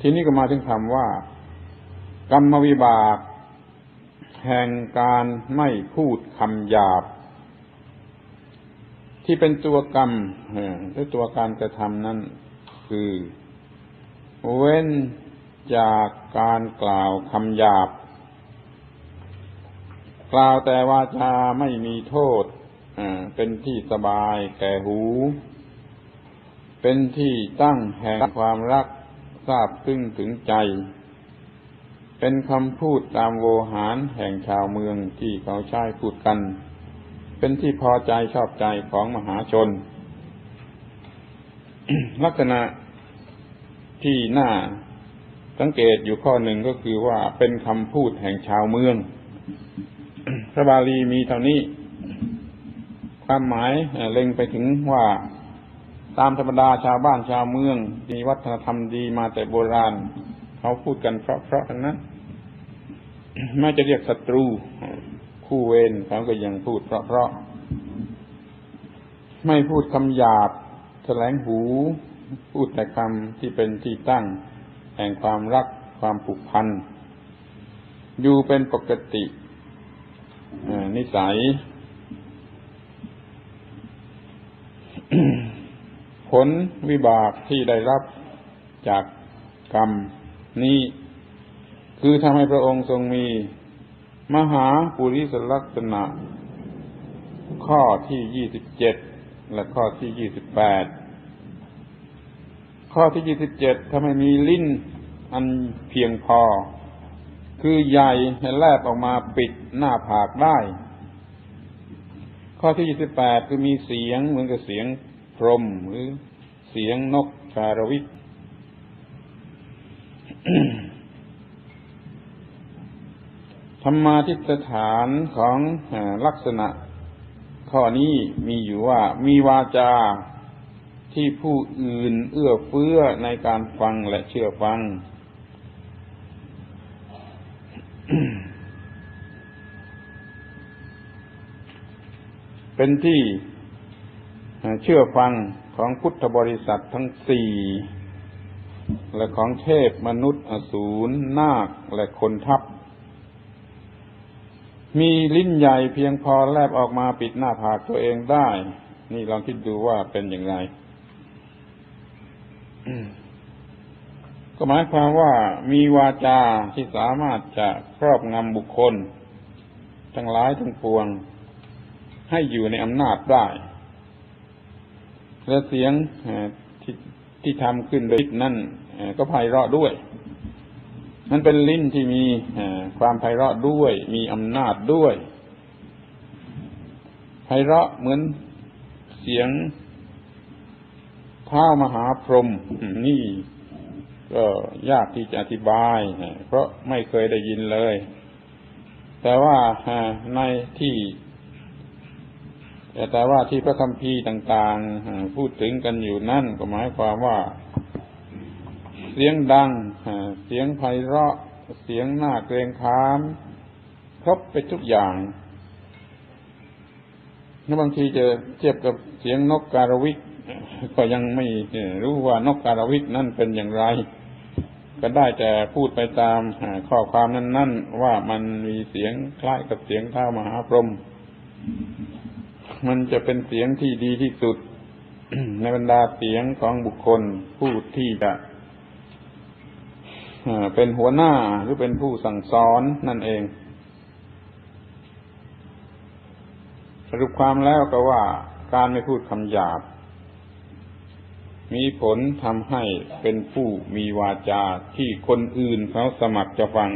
ทีนี้ก็มาถึงคำว่า กรรมวิบาก แห่งการไม่พูดคำหยาบ ที่เป็นตัวกรรมหรือตัวการกระทำนั้นคือ เว้นจากการกล่าวคำหยาบ กล่าวแต่วาจาไม่มีโทษเป็นที่สบายแก่หู เป็นที่ตั้งแห่งความรัก ทราบซึ้งถึงใจ เป็นคำพูดตามโวหารแห่งชาวเมืองที่เขาใช้พูดกัน เป็นที่พอใจชอบใจของมหาชน ลักษณะที่น่าสังเกตอยู่ข้อหนึ่งก็คือว่าเป็นคำพูดแห่งชาวเมือง พระบาลีมีเท่านี้ ความหมายเล็งไปถึงว่า ตามธรรมดาชาวบ้านชาวเมืองมีวัฒนธรรมดีมาแต่โบราณ เขาพูดกันเพราะเพราะทั้งนั้นไม่จะเรียกศัตรู คู่เวรเขาก็ยังพูดเพราะเพราะไม่พูดคำหยาบแสลงหู พูดแต่คำที่เป็นที่ตั้ง แห่งความรักความผูกพัน อยู่เป็นปกตินิสัย ผลวิบากที่ได้รับจากกรรมนี้ คือทำให้พระองค์ทรงมี มหาปุริสลักษณะ ข้อที่ยี่สิบเจ็ดและข้อที่ยี่สิบแปดข้อที่ยี่สิบเจ็ดทำให้มีลิ้นอันเพียงพอ คือใหญ่ให้แลบออกมาปิดหน้าผากได้ ข้อที่ยี่สิบแปดคือมีเสียงเหมือนกับเสียง พรมหรือเสียงนกคารวิทธรรมาทิฏฐานของลักษณะ ข้อนี้มีอยู่ว่ามีวาจาที่ผู้อื่นเอื้อเฟื้อในการฟังและเชื่อฟัง เป็นที่ เชื่อฟังของพุทธบริษัททั้งสี่และของเทพมนุษย์อสูรนาคและคนทัพ มีลิ้นใหญ่เพียงพอแลบออกมาปิดหน้าผากตัวเองได้ นี่ลองคิดดูว่าเป็นอย่างไร ก็หมายความว่ามีวาจาที่สามารถจะครอบงำบุคคล ทั้งหลายทั้งปวง ให้อยู่ในอำนาจได้ และเสียงที่ที่ทำขึ้นโดยนั่นก็ไพเราะด้วย มันเป็นลิ้นที่มีความไพเราะด้วย มีอำนาจด้วยไพเราะเหมือนเสียงเท้ามหาพรหมนี่ก็ยากที่จะอธิบาย เพราะไม่เคยได้ยินเลย แต่ว่าในที่ แต่ว่าที่พระคัมภีร์ต่างๆ พูดถึงกันอยู่นั่นก็หมายความว่า เสียงดัง เสียงไพเราะ เสียงหน้าเกรงขาม ครบไปทุกอย่างถ้าบางทีจะเทียบกับเสียงนกการวิกก็ยังไม่รู้ว่านกการวิกนั่นเป็นอย่างไร ก็ได้แต่พูดไปตามข้อความนั้น ๆ ว่ามันมีเสียงคล้ายกับเสียงเท้ามหาพรหม มันจะเป็นเสียงที่ดีที่สุด ในบรรดาเสียงของบุคคลผู้ที่จะเป็นหัวหน้าหรือเป็นผู้สั่งสอนนั่นเอง สรุปความแล้วก็ว่าการไม่พูดคำหยาบ มีผลทำให้เป็นผู้มีวาจาที่คนอื่นเขาสมัครจะฟัง